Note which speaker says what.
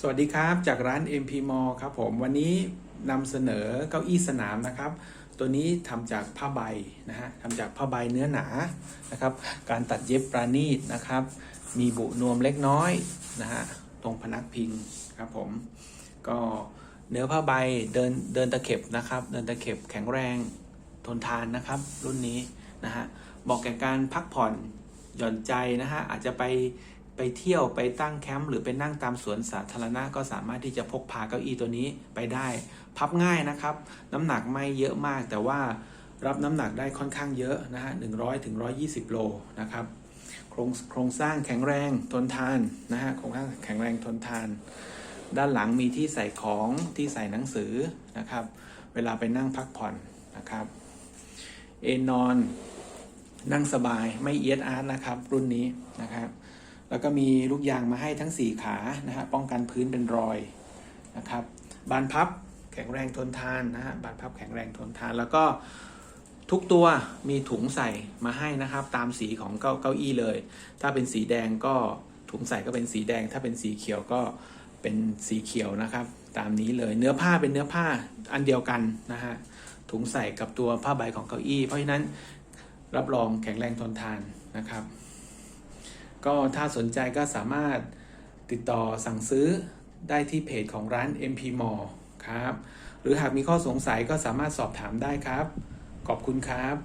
Speaker 1: สวัสดีครับ จากร้าน MP m a l ครับผมวันนี้นำเสนอเก้าอี้สนามนะครับ ตัวนี้ทำจากผ้าใบนะฮะทำจากผ้าใบเนื้อหนานะครับ การตัดเย็บปราณีตนะครับ มีบุนวมเล็กน้อยนะฮะตรงพนักพิงครับผมก็เนื้อผ้าใบเดินเดินตะเข็บนะครับ เดินตะเข็บแข็งแรงทนทานนะครับ รุ่นนี้นะฮะเหมาะแก่การพักผ่อนหย่อนใจนะฮะอาจจะไป ไปเที่ยวไปตั้งแคมป์หรือไปนั่งตามสวนสาธารณะก็สามารถที่จะพกพาเก้าอี้ตัวนี้ไปได้ พับง่ายนะครับ น้ำหนักไม่เยอะมาก แต่ว่ารับน้ำหนักได้ค่อนข้างเยอะนะฮะ100ถึง120โลนะครับโครงโครงสร้างแข็งแรงทนทานนะฮะโครงสร้างแข็งแรงทนทาน ด้านหลังมีที่ใส่ของที่ใส่หนังสือนะครับ เวลาไปนั่งพักผ่อนนะครับ เอนนอนนั่งสบายไม่เอียดอาร์ตนะครับ รุ่นนี้นะครับ แล้วก็มีลูกยางมาให้ทั้ง 4 ขานะฮะป้องกันพื้นเป็นรอยนะครับบานพับแข็งแรงทนทานนะฮะบานพับแข็งแรงทนทาน แล้วก็ทุกตัวมีถุงใส่มาให้นะครับ ตามสีของเก้าเก้าอี้เลย ถ้าเป็นสีแดงก็ถุงใส่ก็เป็นสีแดง ถ้าเป็นสีเขียวก็เป็นสีเขียวนะครับ ตามนี้เลยเนื้อผ้าเป็นเนื้อผ้าอันเดียวกันนะฮะถุงใส่กับตัวผ้าใบของเก้าอี้ เพราะฉะนั้นรับรองแข็งแรงทนทานนะครับ ก็ถ้าสนใจก็สามารถติดต่อสั่งซื้อได้ที่เพจของร้าน MP Mall ครับ หรือหากมีข้อสงสัยก็สามารถสอบถามได้ครับ ขอบคุณครับ